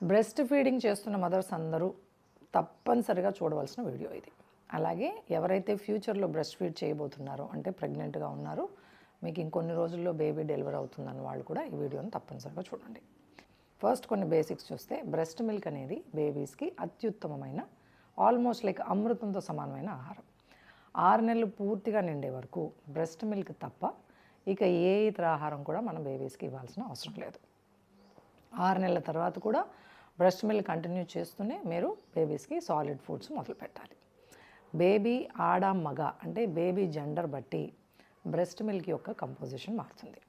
Breast feeding చేస్తున్న mothers అందరూ తప్పనిసరిగా చూడవలసిన వీడియో ఇది. అలాగే ఎవరైతే ఫ్యూచర్లో బ్రెస్ట్ ఫీడ్ చేయబోతున్నారో అంటే ప్రెగ్నెంట్గా ఉన్నారో మీకు ఇంకొన్ని రోజుల్లో బేబీ డెలివరీ అవుతుందని వాళ్ళు కూడా ఈ వీడియోని తప్పనిసరిగా చూడండి. ఫస్ట్ కొన్ని బేసిక్స్ చూస్తే బ్రెస్ట్ మిల్క్ అనేది బేబీస్కి అత్యుత్తమమైన ఆల్మోస్ట్ లైక్ అమృతంతో సమానమైన ఆహారం. ఆరు నెలలు పూర్తిగా నిండే వరకు బ్రెస్ట్ మిల్క్ తప్ప ఇక ఏ ఇతర ఆహారం కూడా మన బేబీస్కి ఇవ్వాల్సిన అవసరం లేదు. ఆరు నెలల తర్వాత కూడా బ్రెస్ట్ మిల్క్ కంటిన్యూ చేస్తూనే మీరు బేబీస్కి సాలిడ్ ఫుడ్స్ మొదలు పెట్టాలి. బేబీ ఆడ మగ అంటే బేబీ జెండర్ బట్టి బ్రెస్ట్ మిల్క్ యొక్క కంపోజిషన్ మారుతుంది.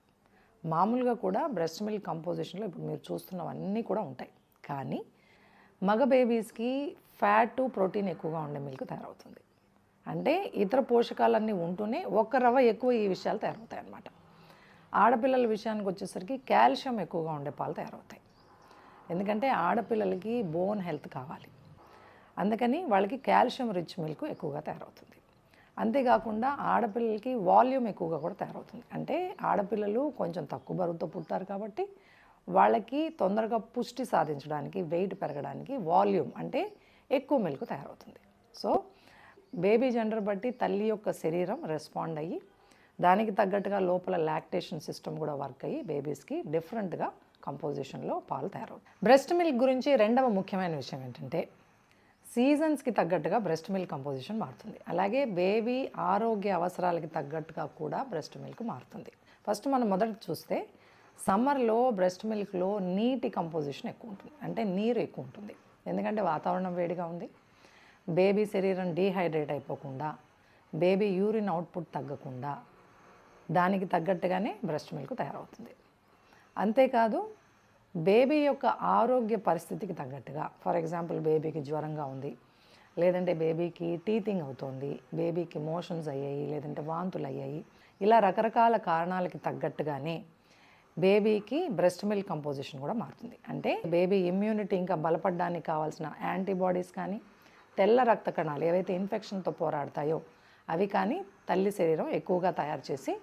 మామూలుగా కూడా బ్రెస్ట్ మిల్క్ కంపోజిషన్లో ఇప్పుడు మీరు చూస్తున్నవన్నీ కూడా ఉంటాయి. కానీ మగ బేబీస్కి ఫ్యాట్ ప్రోటీన్ ఎక్కువగా ఉండే మిల్క్ తయారవుతుంది. అంటే ఇతర పోషకాలన్నీ ఉంటూనే ఒక్క రవ్వ ఎక్కువ ఈ విషయాలు తయారవుతాయి అన్నమాట ఆడపిల్లల విషయానికి వచ్చేసరికి కాల్షియం ఎక్కువగా ఉండే పాలు తయారవుతాయి. ఎందుకంటే ఆడపిల్లలకి బోన్ హెల్త్ కావాలి. అందుకని వాళ్ళకి కాల్షియం రిచ్ మిల్క్ ఎక్కువగా తయారవుతుంది. అంతేకాకుండా ఆడపిల్లలకి వాల్యూమ్ ఎక్కువగా కూడా తయారవుతుంది. అంటే ఆడపిల్లలు కొంచెం తక్కువ బరువుతో పుట్టారు కాబట్టి వాళ్ళకి తొందరగా పుష్టి సాధించడానికి వెయిట్ పెరగడానికి వాల్యూమ్ అంటే ఎక్కువ మిల్క్ తయారవుతుంది. సో బేబీ జెండర్ బట్టి తల్లి యొక్క శరీరం రెస్పాండ్ అయ్యి దానికి తగ్గట్టుగా లోపల లాక్టేషన్ సిస్టమ్ కూడా వర్క్ అయ్యి బేబీస్కి డిఫరెంట్గా కంపోజిషన్లో పాలు తయారవుతాయి. బ్రెస్ట్ మిల్క్ గురించి రెండవ ముఖ్యమైన విషయం ఏంటంటే సీజన్స్కి తగ్గట్టుగా బ్రెస్ట్ మిల్క్ కంపోజిషన్ మారుతుంది. అలాగే బేబీ ఆరోగ్య అవసరాలకి తగ్గట్టుగా కూడా బ్రెస్ట్ మిల్క్ మారుతుంది. ఫస్ట్ మనం మొదట చూస్తే సమ్మర్లో బ్రెస్ట్ మిల్క్లో నీటి కంపోజిషన్ ఎక్కువ ఉంటుంది. అంటే నీరు ఎక్కువ ఉంటుంది. ఎందుకంటే వాతావరణం వేడిగా ఉంది. బేబీ శరీరం డీహైడ్రేట్ అయిపోకుండా బేబీ యూరిన్ అవుట్పుట్ తగ్గకుండా దానికి తగ్గట్టుగానే బ్రెస్ట్ మిల్క్ తయారవుతుంది. అంతేకాదు బేబీ యొక్క ఆరోగ్య పరిస్థితికి తగ్గట్టుగా ఫర్ ఎగ్జాంపుల్ బేబీకి జ్వరంగా ఉంది లేదంటే బేబీకి టీతింగ్ అవుతోంది బేబీకి మోషన్స్ అయ్యాయి లేదంటే వాంతులు అయ్యాయి ఇలా రకరకాల కారణాలకి తగ్గట్టుగానే బేబీకి బ్రెస్ట్ మిల్క్ కంపోజిషన్ కూడా మారుతుంది. అంటే బేబీ ఇమ్యూనిటీ ఇంకా బలపడడానికి కావాల్సిన యాంటీబాడీస్ కానీ తెల్ల రక్త కణాలు ఏవైతే ఇన్ఫెక్షన్తో పోరాడతాయో అవి కానీ తల్లి శరీరం ఎక్కువగా తయారు చేసి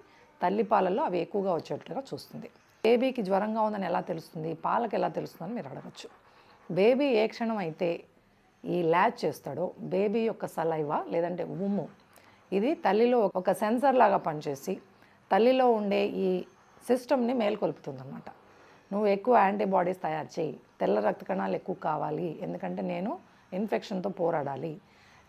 తల్లి పాలల్లో అవి ఎక్కువగా వచ్చేట్లుగా చూస్తుంది. బేబీకి జ్వరంగా ఉందని ఎలా తెలుస్తుంది? పాలకు ఎలా తెలుస్తుందని మీరు అడగచ్చు. బేబీ ఏ క్షణం అయితే ఈ ల్యాచ్ చేస్తాడో బేబీ యొక్క సలైవా లేదంటే ఉమ్ము ఇది తల్లిలో ఒక సెన్సర్ లాగా పనిచేసి తల్లిలో ఉండే ఈ సిస్టమ్ని మేల్కొల్పుతుందన్నమాట. నువ్వు ఎక్కువ యాంటీబాడీస్ తయారు చేయి. తెల్ల రక్త కణాలు ఎక్కువ కావాలి. ఎందుకంటే నేను ఇన్ఫెక్షన్తో పోరాడాలి.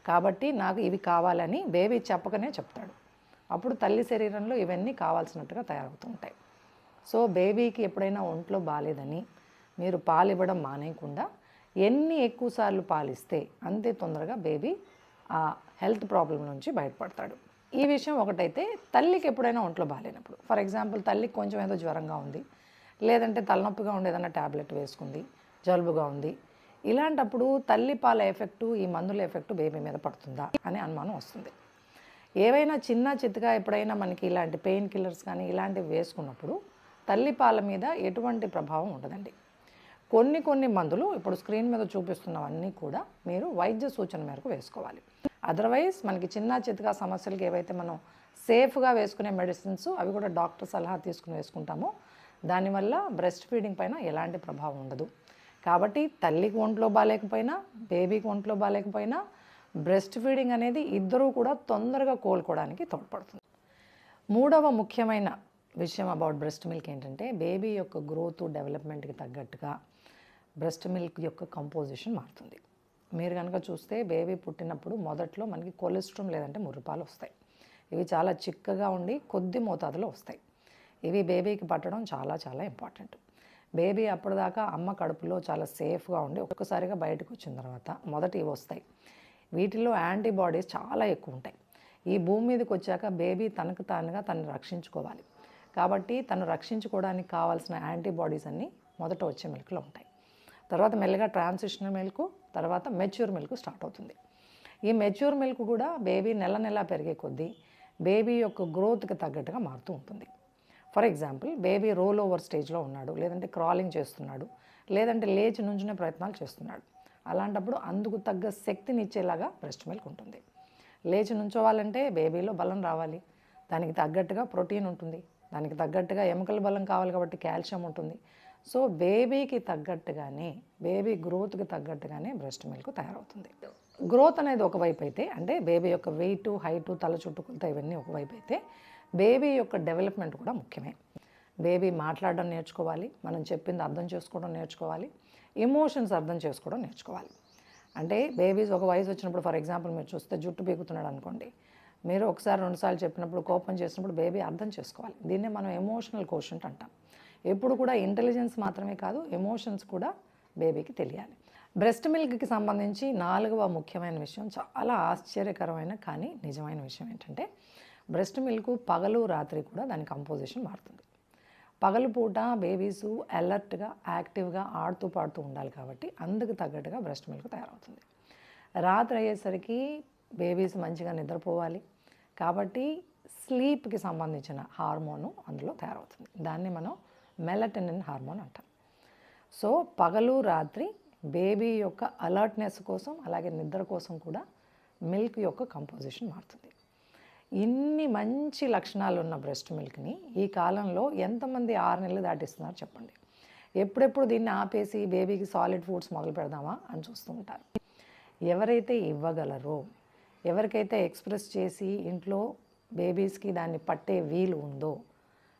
కాబట్టి నాకు ఇవి కావాలని బేబీ చెప్పకనే చెప్తాడు. అప్పుడు తల్లి శరీరంలో ఇవన్నీ కావాల్సినట్టుగా తయారవుతూ ఉంటాయి. సో బేబీకి ఎప్పుడైనా ఒంట్లో బాగాలేదని మీరు పాలు ఇవ్వడం మానేయకుండా ఎన్ని ఎక్కువసార్లు పాలిస్తే అంతే తొందరగా బేబీ ఆ హెల్త్ ప్రాబ్లం నుంచి బయటపడతాడు. ఈ విషయం ఒకటైతే తల్లికి ఎప్పుడైనా ఒంట్లో బాగాలేనప్పుడు ఫర్ ఎగ్జాంపుల్ తల్లికి కొంచెం ఏదో జ్వరంగా ఉంది లేదంటే తలనొప్పిగా ఉండేదన్న ట్యాబ్లెట్ వేసుకుంది జలుబుగా ఉంది ఇలాంటప్పుడు తల్లి పాల ఎఫెక్టు ఈ మందుల ఎఫెక్టు బేబీ మీద పడుతుందా అనే అనుమానం వస్తుంది. ఏవైనా చిన్న చిత్తగా ఎప్పుడైనా మనకి ఇలాంటి పెయిన్ కిల్లర్స్ కానీ ఇలాంటివి వేసుకున్నప్పుడు తల్లి పాల మీద ఎటువంటి ప్రభావం ఉండదండి. కొన్ని కొన్ని మందులు ఇప్పుడు స్క్రీన్ మీద చూపిస్తున్నవన్నీ కూడా మీరు వైద్య సూచన మేరకు వేసుకోవాలి. అదర్వైజ్ మనకి చిన్న చిత్తగా సమస్యలకి ఏవైతే మనం సేఫ్గా వేసుకునే మెడిసిన్స్ అవి కూడా డాక్టర్ సలహా తీసుకుని వేసుకుంటామో దానివల్ల బ్రెస్ట్ ఫీడింగ్ పైన ఎలాంటి ప్రభావం ఉండదు. కాబట్టి తల్లికి ఒంట్లో బాగాలేకపోయినా బేబీకి ఒంట్లో బాగాలేకపోయినా బ్రెస్ట్ ఫీడింగ్ అనేది ఇద్దరూ కూడా తొందరగా కోలుకోవడానికి తోడ్పడుతుంది. మూడవ ముఖ్యమైన విషయం అబౌట్ బ్రెస్ట్ మిల్క్ ఏంటంటే బేబీ యొక్క గ్రోత్ డెవలప్మెంట్కి తగ్గట్టుగా బ్రెస్ట్ మిల్క్ యొక్క కంపోజిషన్ మారుతుంది. మీరు కనుక చూస్తే బేబీ పుట్టినప్పుడు మొదట్లో మనకి కొలెస్ట్రాల్ లేదంటే ముర్రిపాలు వస్తాయి. ఇవి చాలా చిక్కగా ఉండి కొద్ది మోతాదులో వస్తాయి. ఇవి బేబీకి పట్టడం చాలా చాలా ఇంపార్టెంట్. బేబీ అప్పటిదాకా అమ్మ కడుపులో చాలా సేఫ్గా ఉండి ఒక్కసారిగా బయటకు వచ్చిన తర్వాత మొదట ఇవి వస్తాయి. వీటిలో యాంటీబాడీస్ చాలా ఎక్కువ ఉంటాయి ఈ భూమి మీదకి వచ్చాక బేబీ తనకు తానుగా తను రక్షించుకోవాలి. కాబట్టి తను రక్షించుకోవడానికి కావాల్సిన యాంటీబాడీస్ అన్నీ మొదట వచ్చే మిల్క్లో ఉంటాయి. తర్వాత మెల్లగా ట్రాన్సిషనల్ మిల్క్ తర్వాత మెచ్యూర్ మిల్క్ స్టార్ట్ అవుతుంది. ఈ మెచ్యూర్ మిల్క్ కూడా బేబీ నెల నెల పెరిగే కొద్దీ బేబీ యొక్క గ్రోత్కి తగ్గట్టుగా మారుతూ ఉంటుంది. For example baby roll over స్టేజ్లో ఉన్నాడు లేదంటే క్రాలింగ్ చేస్తున్నాడు లేదంటే లేచి నుంచునే ప్రయత్నాలు చేస్తున్నాడు. అలాంటప్పుడు అందుకు తగ్గ శక్తినిచ్చేలాగా బ్రెస్ట్ మిల్క్ ఉంటుంది లేచి నుంచోవాలంటే బేబీలో బలం రావాలి. దానికి తగ్గట్టుగా ప్రోటీన్ ఉంటుంది. దానికి తగ్గట్టుగా ఎముకల బలం కావాలి కాబట్టి కాల్షియం ఉంటుంది. సో బేబీకి తగ్గట్టుగానే బేబీ గ్రోత్కి తగ్గట్టుగానే బ్రెస్ట్ మిల్క్ తయారవుతుంది. గ్రోత్ అనేది ఒకవైపు అయితే అంటే బేబీ యొక్క వెయిట్ హైటు తల చుట్టుకొలత ఇవన్నీ ఒకవైపు అయితే బేబీ యొక్క డెవలప్మెంట్ కూడా ముఖ్యమే. బేబీ మాట్లాడడం నేర్చుకోవాలి మనం చెప్పింది అర్థం చేసుకోవడం నేర్చుకోవాలి ఎమోషన్స్ అర్థం చేసుకోవడం నేర్చుకోవాలి. అంటే బేబీస్ ఒక వయసు వచ్చినప్పుడు ఫర్ ఎగ్జాంపుల్ మీరు చూస్తే జుట్టు పీకుతున్నాడు అనుకోండి మీరు ఒకసారి రెండుసార్లు చెప్పినప్పుడు కోపం చేసినప్పుడు బేబీ అర్థం చేసుకోవాలి. దీన్నే మనం ఎమోషనల్ కోషంట్ అంటాం. ఎప్పుడు కూడా ఇంటెలిజెన్స్ మాత్రమే కాదు ఎమోషన్స్ కూడా బేబీకి తెలియాలి. బ్రెస్ట్ మిల్క్కి సంబంధించి నాలుగవ ముఖ్యమైన విషయం చాలా ఆశ్చర్యకరమైన కానీ నిజమైన విషయం ఏంటంటే బ్రెస్ట్ మిల్క్ పగలు రాత్రి కూడా దాని కంపోజిషన్ మారుతుంది. పగలుపూట బేబీస్ అలర్ట్గా యాక్టివ్గా ఆడుతూ పాడుతూ ఉండాలి కాబట్టి అందుకు తగ్గట్టుగా బ్రెస్ట్ మిల్క్ తయారవుతుంది. రాత్రి అయ్యేసరికి బేబీస్ మంచిగా నిద్రపోవాలి కాబట్టి స్లీప్కి సంబంధించిన హార్మోను అందులో తయారవుతుంది. దాన్ని మనం మెలటనిన్ హార్మోన్ అంటాం. సో పగలు రాత్రి బేబీ యొక్క అలర్ట్నెస్ కోసం అలాగే నిద్ర కోసం కూడా మిల్క్ యొక్క కంపోజిషన్ మారుతుంది. ఇన్ని మంచి లక్షణాలు ఉన్న బ్రెస్ట్ మిల్క్ని ఈ కాలంలో ఎంతమంది ఆరు నెలలు దాటిస్తున్నారు చెప్పండి? ఎప్పుడెప్పుడు దీన్ని ఆపేసి బేబీకి సాలిడ్ ఫుడ్స్ మొదలు పెడదామా అని చూస్తూ ఉంటారు. ఎవరైతే ఇవ్వగలరో ఎవరికైతే ఎక్స్ప్రెస్ చేసి ఇంట్లో బేబీస్కి దాన్ని పట్టే వీలు ఉందో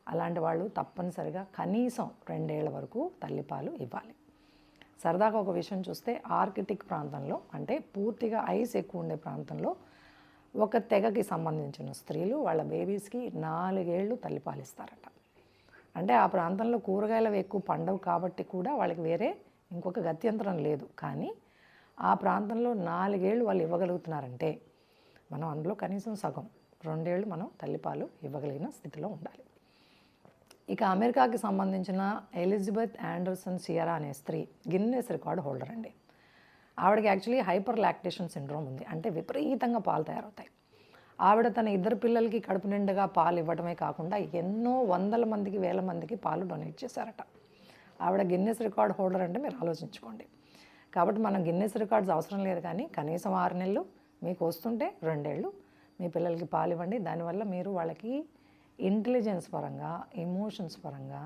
అలాంటి వాళ్ళు తప్పనిసరిగా కనీసం రెండేళ్ళ వరకు తల్లిపాలు ఇవ్వాలి. సరదాగా ఒక విషయం చూస్తే ఆర్కిటిక్ ప్రాంతంలో అంటే పూర్తిగా ఐస్ ఎక్కువ ఉండే ప్రాంతంలో ఒక తెగకి సంబంధించిన స్త్రీలు వాళ్ళ బేబీస్కి నాలుగేళ్ళు తల్లిపాలు ఇస్తారట అంటే ఆ ప్రాంతంలో కూరగాయలు ఎక్కువ పండవు కాబట్టి కూడా వాళ్ళకి వేరే ఇంకొక గత్యంతరం లేదు. కానీ ఆ ప్రాంతంలో నాలుగేళ్ళు వాళ్ళు ఇవ్వగలుగుతున్నారంటే మనం అందులో కనీసం సగం రెండేళ్ళు మనం తల్లిపాలు ఇవ్వగలిగిన స్థితిలో ఉండాలి. ఇక అమెరికాకి సంబంధించిన ఎలిజబెత్ ఆండర్సన్ సియరా అనే స్త్రీ గిన్నెస్ రికార్డ్ హోల్డర్ అండి. ఆవిడకి యాక్చువల్లీ హైపర్ లాక్టేషన్ సిండ్రోమ్ ఉంది. అంటే విపరీతంగా పాలు తయారవుతాయి. ఆవిడ తన ఇద్దరు పిల్లలకి కడుపు నిండుగా పాలు ఇవ్వడమే కాకుండా ఎన్నో వందల మందికి వేల మందికి పాలు డొనేట్ చేశారట. ఆవిడ గిన్నెస్ రికార్డ్ హోల్డర్ అంటే మీరు ఆలోచించుకోండి. కాబట్టి మనం గిన్నెస్ రికార్డ్స్ అవసరం లేదు కానీ కనీసం ఆరు నెలలు మీకు వస్తుంటే రెండేళ్ళు మీ పిల్లలకి పాలు ఇవ్వండి. దానివల్ల మీరు వాళ్ళకి ఇంటెలిజెన్స్ పరంగా ఎమోషన్స్ పరంగా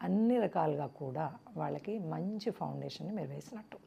అన్ని రకాలుగా కూడా వాళ్ళకి మంచి ఫౌండేషన్ని మీరు వేసినట్టు.